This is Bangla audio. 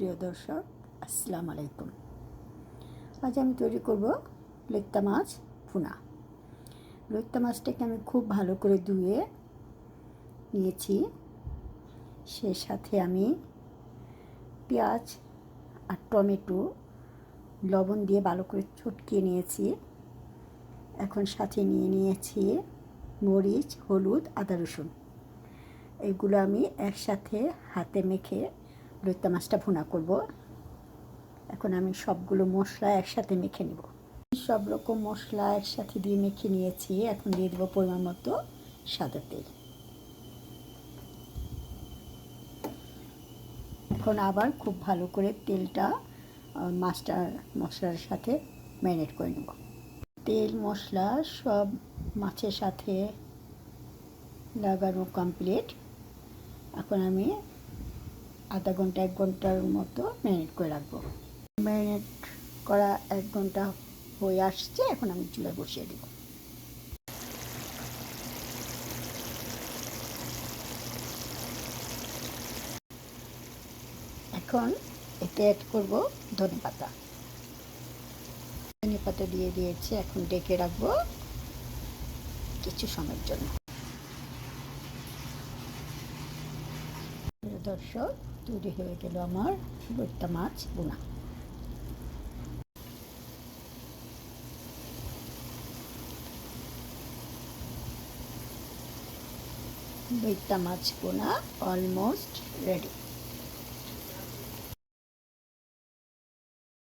প্রিয় দর্শক, আসসালামু আলাইকুম। আজ আমি তৈরি করব লইত্তা মাছ ভুনা। লইত্তা মাছটাকে আমি খুব ভালো করে ধুয়ে নিয়েছি। সে সাথে আমি পেঁয়াজ আর টমেটো লবণ দিয়ে ভালো করে চটকিয়ে নিয়েছি। এখন সাথে নিয়ে নিয়েছি মরিচ, হলুদ, আদা রসুন। এগুলো আমি একসাথে হাতে মেখে লইত্তা মাছটা ভুনা করব। এখন আমি সবগুলো মশলা একসাথে মেখে নেব। সব রকম মশলা একসাথে দিয়ে মেখে নিয়েছি। এখন দিয়ে দেবো পরিমাণ মতো সাদা তেল। এখন আবার খুব ভালো করে তেলটা মাছটা মশলার সাথে ম্যারিনেট করে নেব। তেল, মশলা সব মাছের সাথে লাগানো কমপ্লিট এখন আমি আধা ঘণ্টা, এক ঘণ্টার মতো ম্যারিনেট করে রাখব। ম্যারিনেট করা এক ঘণ্টা হয়ে আসছে, এখন আমি চুলা বসিয়ে দেবো। এখন এতে অ্যাড করব ধনে পাতা। ধনে পাতা দিয়ে দিয়েছি, এখন ডেকে রাখব কিছু সময়ের জন্য। দর্শক তৈরি হয়ে গেল আমার বৈত্যা মাছ বোনা। বৈত্যা মাছ বোনা অলমোস্ট রেডি